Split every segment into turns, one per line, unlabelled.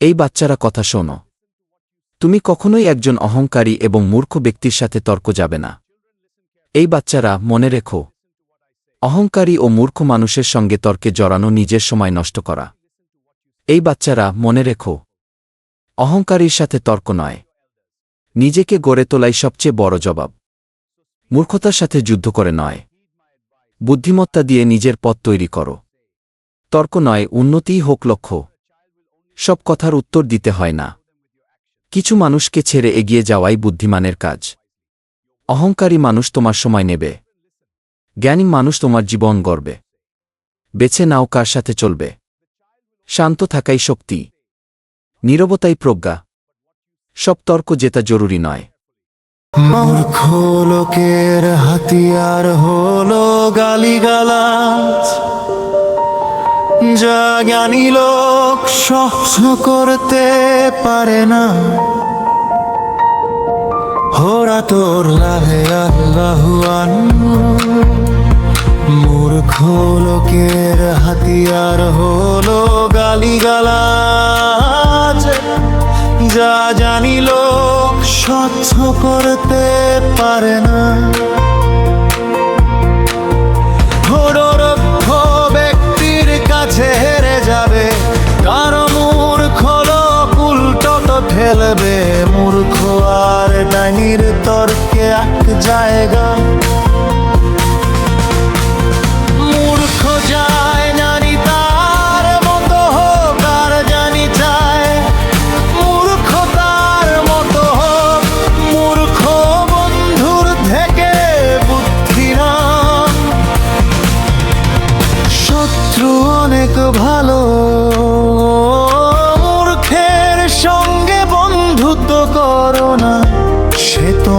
এই বাচ্চারা কথা শোনো। তুমি কখনোই একজন অহংকারী এবং মূর্খ ব্যক্তির সাথে তর্ক যাবে না। এই বাচ্চারা, মনে রেখো, অহংকারী ও মূর্খ মানুষের সঙ্গে তর্কে জড়ানো নিজের সময় নষ্ট করা। এই বাচ্চারা, মনে রেখো, অহংকারীর সাথে তর্ক নয়। নিজেকে গড়ে তোলাই সবচেয়ে বড় জবাব। মূর্খতার সাথে যুদ্ধ করে নয়। বুদ্ধিমত্তা দিয়ে নিজের পথ তৈরি করো। তর্ক নয় উন্নতিই হোক লক্ষ্য। সব কথার উত্তর দিতে হয় না। কিছু মানুষকে ছেড়ে এগিয়ে যাওয়াই বুদ্ধিমানের কাজ। অহংকারী মানুষ তোমার সময় নেবে। জ্ঞানী মানুষ তোমার জীবন গড়বে। বেছে নাও কার সাথে চলবে। শান্ত থাকাই শক্তি। নীরবতাই প্রজ্ঞা। সব তর্ক জেতা জরুরি নয়।
হাতিয়ার হলো গালিগালাজ। যা জ্ঞানী লোক সহ্য করতে পারে না। হোরা তোর লাভে আল্লাহুয়ান মূর্খ লোকের হাতিয়ার হলো গালিগালাজ। যা জানি লোক স্বচ্ছ করতে পারে না। কাছে হেরে যাবে। কারও মূর্খ লোক উল্টো তো ঠেলবে? মূর্খ আর ডাইনির তর্কে এক জায়গা।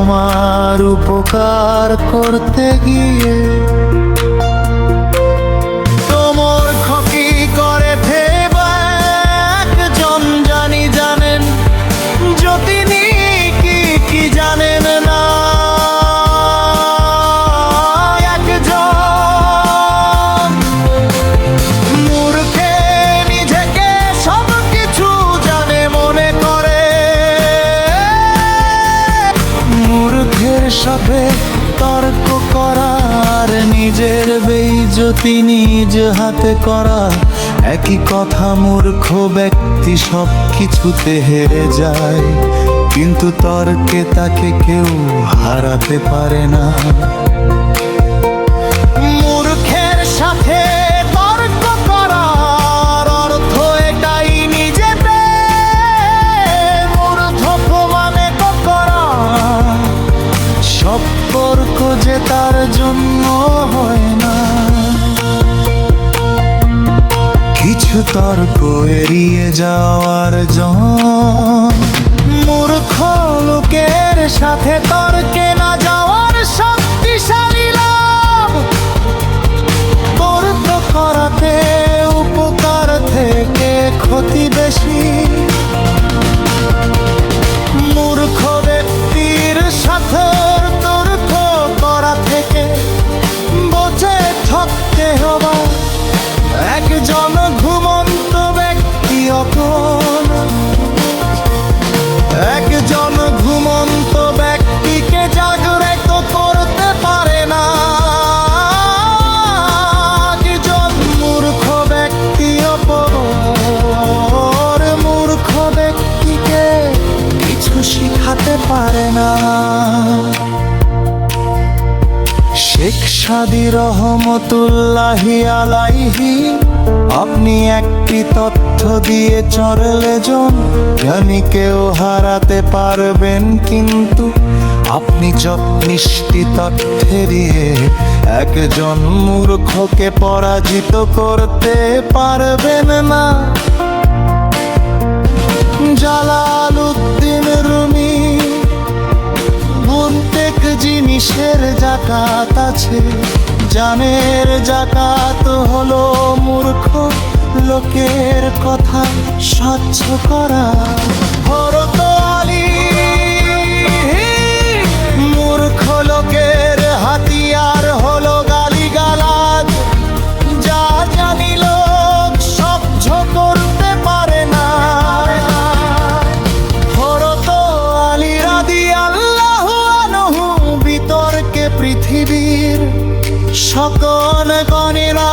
তোমার উপকার করতে গিয়ে সাথে তর্ক করার, নিজের বেইজ্জতি নিজ হাতে করা। একই কথা মূর্খ ব্যক্তি সব কিছুতে হেরে যায়। কিন্তু তর্কে তাকে কেউ হারাতে পারে না। সম্পর্ক যে তার জন্য হয় না। কিছু তর্ক এড়িয়ে যাওয়ার জন। মূর্খ লোকের সাথে তর্কে না যাওয়ার শক্তিশালী লাভ। তর্ক করাতে উপকার থেকে ক্ষতি বেশি। শেখ সাদি রহমতুল্লাহি আলাইহি, আপনি একটি তথ্য দিয়ে চরলে জন কেউ হারাতে পারবেন কিন্তু আপনি যত মিষ্টি তথ্যে দিয়ে একজন মূর্খকে পরাজিত করতে পারবেন না। জালালউদ্দিন রুমি জিনিসের জাকাত আছে। জানের জাকাত হলো মূর্খ লোকের কথা স্বচ্ছ করা। হরতালি আলী, মূর্খ লোকের পৃথিবীর সকল গণেরা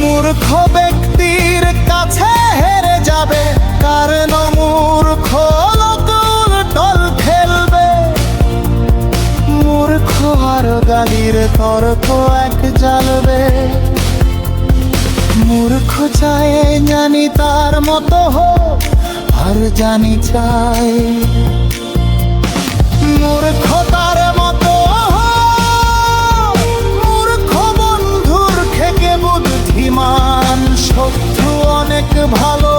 মূর্খ বে জানি চাই। মূর্খ তার মতো মূর্খ বন্ধুর থেকে বুদ্ধিমান, শত্রু অনেক ভালো।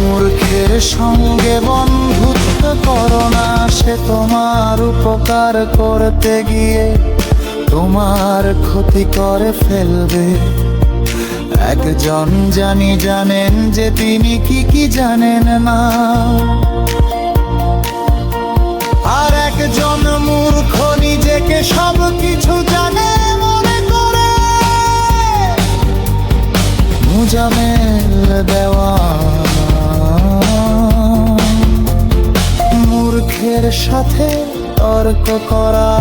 মূর্খের সঙ্গে বন্ধুত্ব করো না, সে তোমার উপকার করতে গিয়ে তোমার ক্ষতি করে ফেলবে। একজন জানি জানেন যে তিনি কি কি জানেন না। আর একজন মূর্খ নিজেকে সব কিছু জানে, মনে করে। মুজামেল দেওয়া। মূর্খের সাথে তর্ক করা,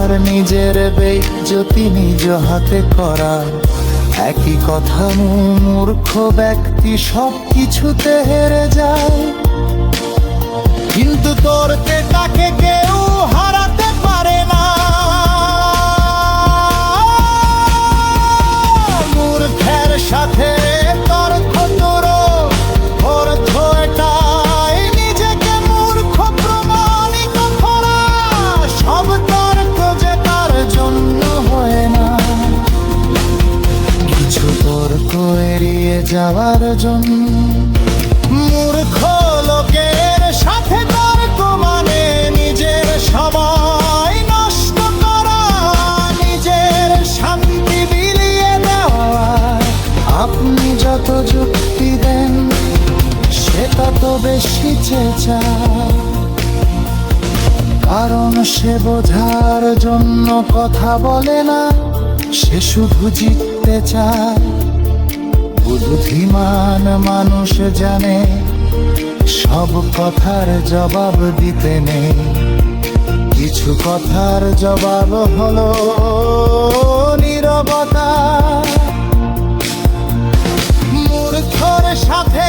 আর নিজের বেজ্জতি নিজ হাতে করা। একই কথা মূর্খ ব্যক্তি সব কিছুতে হেরে যায়। যত যুক্তি দেন সে তত বেশি চেঁচায় কারণ সে বোঝার জন্য কথা বলে না, সে শুধু জিততে চায়। বুদ্ধিমান মানুষ জানে, সব কথার জবাব দিতে নেই। কিছু কথার জবাব হলো সাথে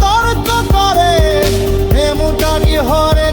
তর্ক করে হরে?